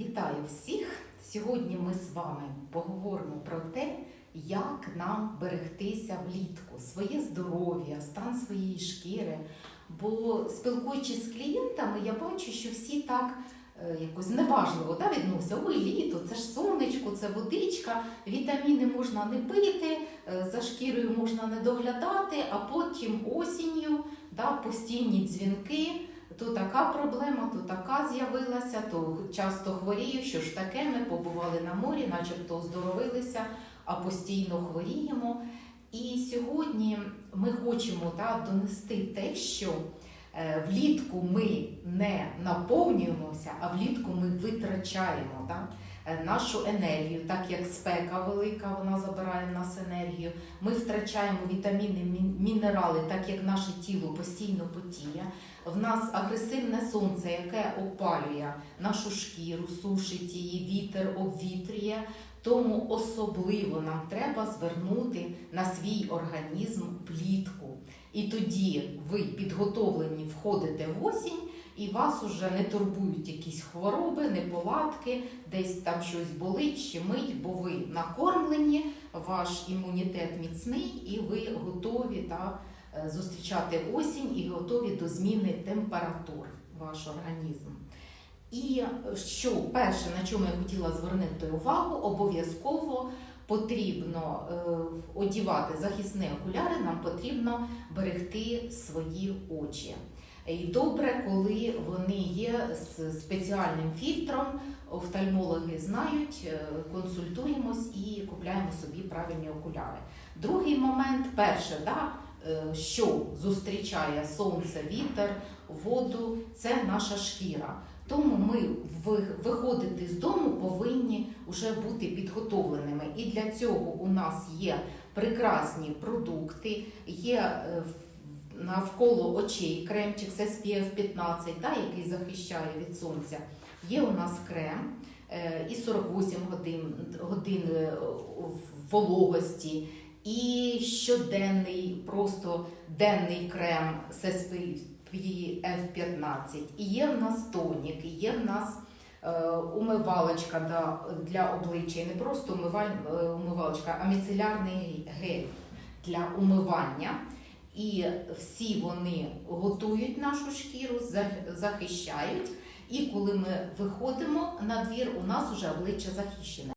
Вітаю всіх! Сьогодні ми з вами поговоримо про те, як нам берегтися влітку, своє здоров'я, стан своєї шкіри. Бо спілкуючись з клієнтами, я бачу, що всі так е, якось зневажливо да, відносяться. Ой, літо, це ж сонечко, це водичка, вітаміни можна не пити, е, за шкірою можна не доглядати, а потім осінню да, постійні дзвінки. То така проблема, то така з'явилася, то часто хворію. Що ж таке? Ми побували на морі, начебто оздоровилися, а постійно хворіємо. І сьогодні ми хочемо так, донести те, що влітку ми не наповнюємося, а влітку ми витрачаємо да, е, нашу енергію, так як спека велика, вона забирає в нас енергію. Ми втрачаємо вітаміни, мінерали, так як наше тіло постійно потіє. В нас агресивне сонце, яке опалює нашу шкіру, сушить її, вітер обвітрює. Тому особливо нам треба звернути на свій організм влітку. І тоді ви підготовлені входите в осінь, і вас уже не турбують якісь хвороби, неполадки, десь там щось болить, щемить, бо ви накормлені, ваш імунітет міцний, і ви готові та, е, зустрічати осінь і готові до зміни температур ваш організм. І що перше, на чому я хотіла звернути увагу, обов'язково потрібно е, одівати захисні окуляри, нам потрібно берегти свої очі. І добре, коли вони є з спеціальним фільтром, офтальмологи знають, е, консультуємось і купляємо собі правильні окуляри. Другий момент, перше, да, е, що зустрічає сонце, вітер, воду, це наша шкіра. Тому ми виходити з дому повинні вже бути підготовленими. І для цього у нас є прекрасні продукти, є е, навколо очей кремчик SPF 15, да, який захищає від сонця. Є у нас крем е, і 48 годин, годин е, вологості, і щоденний, просто денний крем з SPF 15. І є в нас тонік, і є в нас умивалочка для обличчя. Не просто е, умивалочка, а міцелярний гель для умивання. І всі вони готують нашу шкіру, захищають. І коли ми виходимо на двір, у нас вже обличчя захищене.